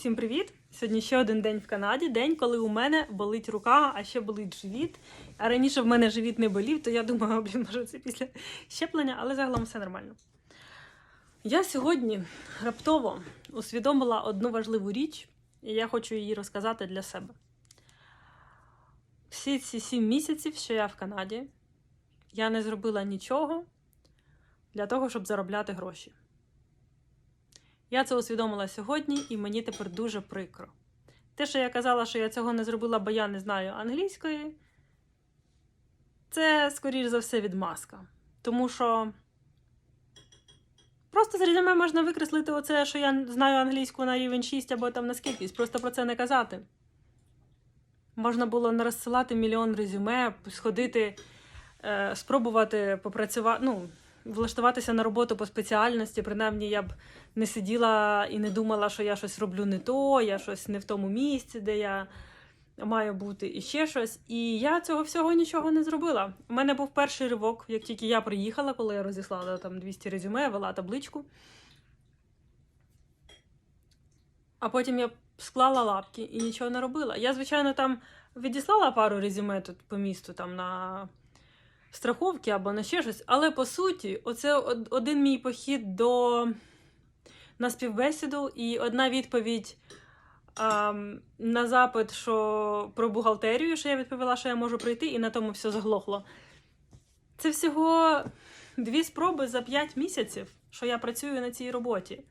Всім привіт! Сьогодні ще один день в Канаді. День, коли у мене болить рука, а ще болить живіт. А раніше в мене живіт не болів, то я думаю, блін, може це після щеплення, але загалом все нормально. Я сьогодні раптово усвідомила одну важливу річ, і я хочу її розказати для себе. Всі ці сім місяців, що я в Канаді, я не зробила нічого для того, щоб заробляти гроші. Я це усвідомила сьогодні, і мені тепер дуже прикро. Те, що я казала, що я цього не зробила, бо я не знаю англійської, це, скоріш за все, відмазка. Тому що просто з резюме можна викреслити оце, що я знаю англійську на рівень 6 або там на скількись, просто про це не казати. Можна було не розсилати мільйон резюме, сходити, е, спробувати попрацювати. ну, влаштуватися на роботу по спеціальності, принаймні я б не сиділа і не думала, що я щось роблю не то, я щось не в тому місці, де я маю бути, і ще щось. І я цього всього нічого не зробила. У мене був перший ривок, як тільки я приїхала, коли я розіслала там 200 резюме, вела табличку. А потім я склала лапки і нічого не робила. Я, звичайно, там відіслала пару резюме тут по місту там на страховки або на ще щось. Але по суті, оце один мій похід до на співбесіду і одна відповідь ам, на запит, що про бухгалтерію, що я відповіла, що я можу прийти, і на тому все заглохло. Це всього дві спроби за п'ять місяців, що я працюю на цій роботі.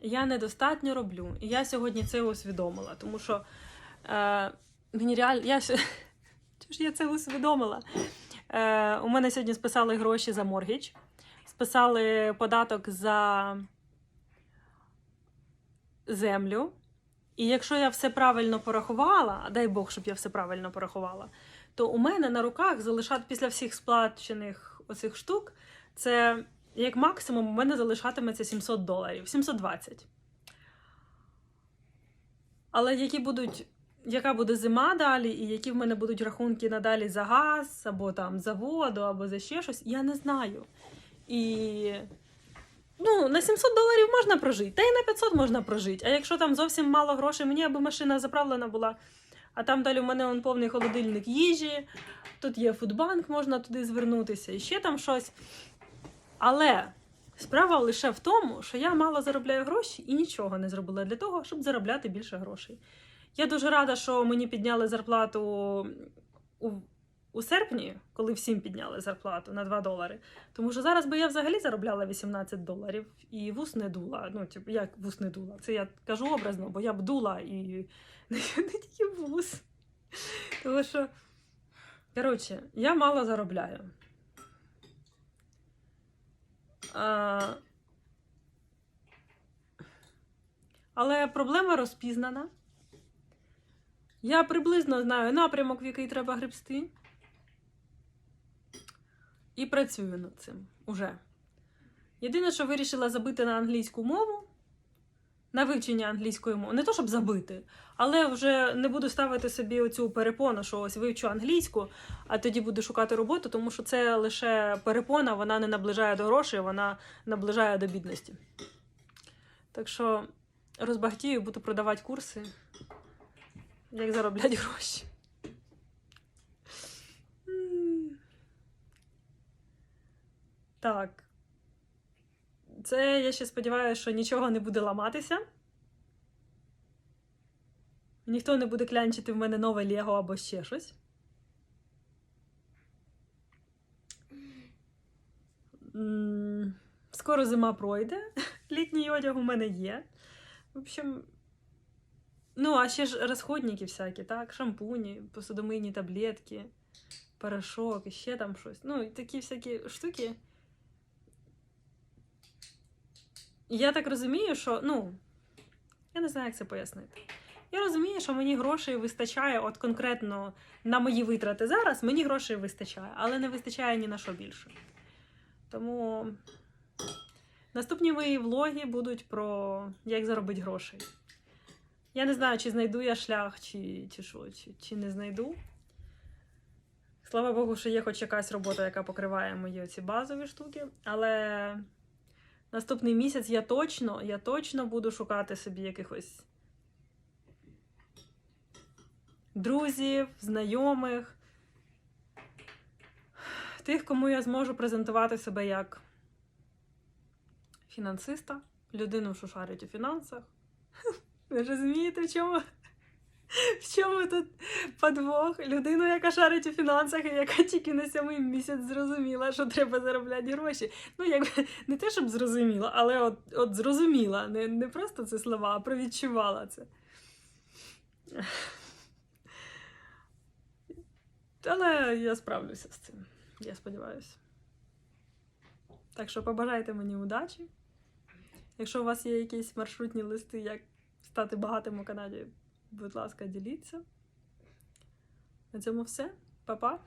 Я недостатньо роблю. І я сьогодні це усвідомила, тому що е, мені реально. Я... ж я це усвідомила? Е, у мене сьогодні списали гроші за моргіч, списали податок за землю. І якщо я все правильно порахувала, а дай Бог, щоб я все правильно порахувала, то у мене на руках залишати після всіх сплачених оцих штук, це як максимум у мене залишатиметься 700 доларів, 720. Але які будуть яка буде зима далі, і які в мене будуть рахунки надалі за газ, або там за воду, або за ще щось, я не знаю. І ну, на 700 доларів можна прожити, та й на 500 можна прожити. А якщо там зовсім мало грошей, мені аби машина заправлена була, а там далі в мене он повний холодильник їжі, тут є фудбанк, можна туди звернутися, і ще там щось. Але справа лише в тому, що я мало заробляю гроші і нічого не зробила для того, щоб заробляти більше грошей. Я дуже рада, що мені підняли зарплату у, у серпні, коли всім підняли зарплату на 2 долари. Тому що зараз би я взагалі заробляла 18 доларів і вус не дула. Ну, типу, як вус не дула? Це я кажу образно, бо я б дула і не, тільки вус. Тому що, коротше, я мало заробляю. А... Але проблема розпізнана. Я приблизно знаю напрямок, в який треба гребсти. І працюю над цим уже. Єдине, що вирішила забити на англійську мову, на вивчення англійської мови. Не то, щоб забити, але вже не буду ставити собі оцю перепону, що ось вивчу англійську, а тоді буду шукати роботу, тому що це лише перепона, вона не наближає до грошей, вона наближає до бідності. Так що розбагатію, буду продавати курси як заробляти гроші. Так. Це я ще сподіваюся, що нічого не буде ламатися. Ніхто не буде клянчити в мене нове Лего або ще щось. Скоро зима пройде. Літній одяг у мене є. В общем, Ну, а ще ж розходники всякі, так? Шампуні, посудомийні таблетки, порошок, і ще там щось. Ну, такі всякі штуки. Я так розумію, що, ну, я не знаю, як це пояснити. Я розумію, що мені грошей вистачає, от конкретно на мої витрати зараз, мені грошей вистачає, але не вистачає ні на що більше. Тому наступні мої влоги будуть про як заробити грошей. Я не знаю, чи знайду я шлях, чи, чи що, чи, чи не знайду. Слава Богу, що є хоч якась робота, яка покриває мої ці базові штуки. Але наступний місяць я точно, я точно буду шукати собі якихось друзів, знайомих, тих, кому я зможу презентувати себе як фінансиста, людину, що шарить у фінансах. Ви розумієте, в чому? В чому тут подвох? Людину, яка шарить у фінансах, і яка тільки на сьомий місяць зрозуміла, що треба заробляти гроші. Ну, якби не те, щоб зрозуміла, але от, от зрозуміла. Не, не просто це слова, а провідчувала це. Але я справлюся з цим. Я сподіваюся. Так що побажайте мені удачі. Якщо у вас є якісь маршрутні листи, як стати багатим у Канаді, будь ласка, діліться. На цьому все. Па-па!